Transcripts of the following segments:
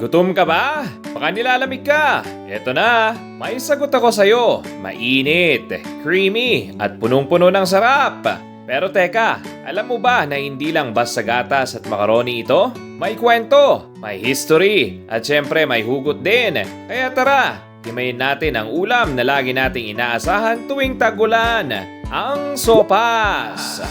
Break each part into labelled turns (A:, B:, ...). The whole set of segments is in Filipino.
A: Gutom ka ba? Baka nilalamig ka. Eto na, may sagot ako sa'yo. Mainit, creamy, at punong-puno ng sarap. Pero teka, alam mo ba na hindi lang basta gatas at macaroni ito? May kwento, may history, at syempre may hugot din. Kaya tara, himayin natin ang ulam na lagi nating inaasahan tuwing tagulan, ang sopas.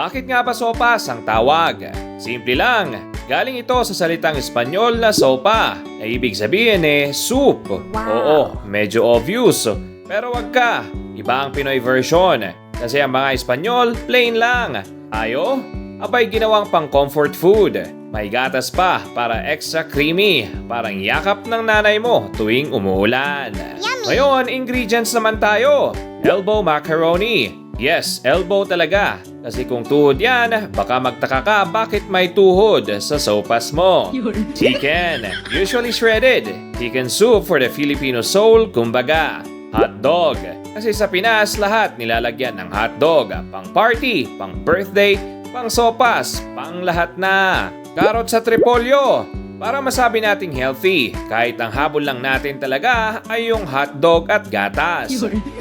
A: Bakit nga ba sopas ang tawag? Simple lang, galing ito sa salitang Espanyol na sopa, na ibig sabihin eh soup. Oo, medyo obvious. Pero wag ka, iba ang Pinoy version. Kasi ang mga Espanyol, plain lang. Ayo, abay ginawang pang comfort food. May gatas pa para extra creamy, parang yakap ng nanay mo tuwing umuulan. Ngayon, ingredients naman tayo. Elbow macaroni. Yes, elbow talaga. Kasi kung tuhod yan, baka magtaka ka bakit may tuhod sa sopas mo. Chicken, usually shredded. Chicken soup for the Filipino soul, kumbaga. Hot dog. Kasi sa Pinas, lahat nilalagyan ng hotdog. Pang party, pang birthday, pang sopas, pang lahat na. Karot sa tripolyo. Para masabi nating healthy, kahit ang habol lang natin talaga ay yung hotdog at gatas.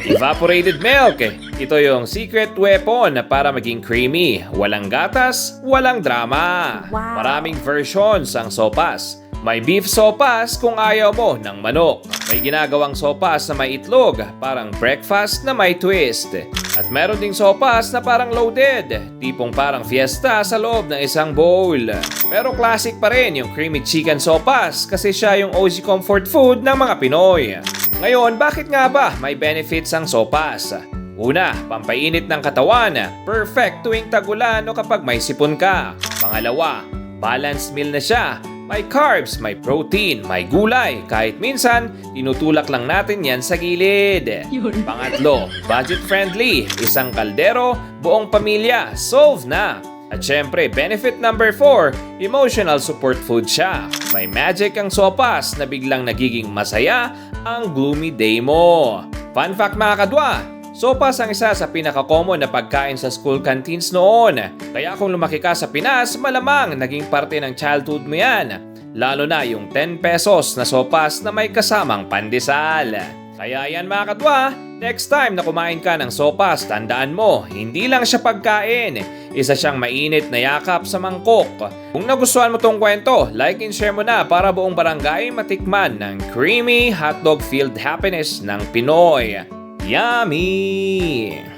A: Evaporated milk. Ito yung secret weapon para maging creamy. Walang gatas, walang drama.
B: Wow.
A: Maraming versions ang sopas. May beef sopas kung ayaw mo ng manok. May ginagawang sopas na may itlog, parang breakfast na may twist. At meron ding sopas na parang loaded, tipong parang fiesta sa loob ng isang bowl. Pero classic pa rin yung creamy chicken sopas kasi siya yung OG comfort food ng mga Pinoy. Ngayon, bakit nga ba may benefits ang sopas? Una, pampainit ng katawan. Perfect tuwing tagulan o kapag may sipon ka. Pangalawa, balanced meal na siya. May carbs, may protein, may gulay. Kahit minsan, tinutulak lang natin yan sa gilid. Pangatlo, budget friendly. Isang kaldero, buong pamilya, solve na. At syempre, benefit number 4, emotional support food siya. May magic ang sopas na biglang nagiging masaya ang gloomy day mo. Fun fact mga kadwa, sopas ang isa sa pinaka-common na pagkain sa school canteens noon. Kaya kung lumaki ka sa Pinas, malamang naging parte ng childhood mo yan. Lalo na yung 10 pesos na sopas na may kasamang pandesal. Kaya yan mga kadwa, next time na kumain ka ng sopas, tandaan mo, hindi lang siya pagkain. Isa siyang mainit na yakap sa mangkok. Kung nagustuhan mo tong kwento, like and share mo na para buong barangay matikman ng creamy hotdog filled happiness ng Pinoy. Yummy!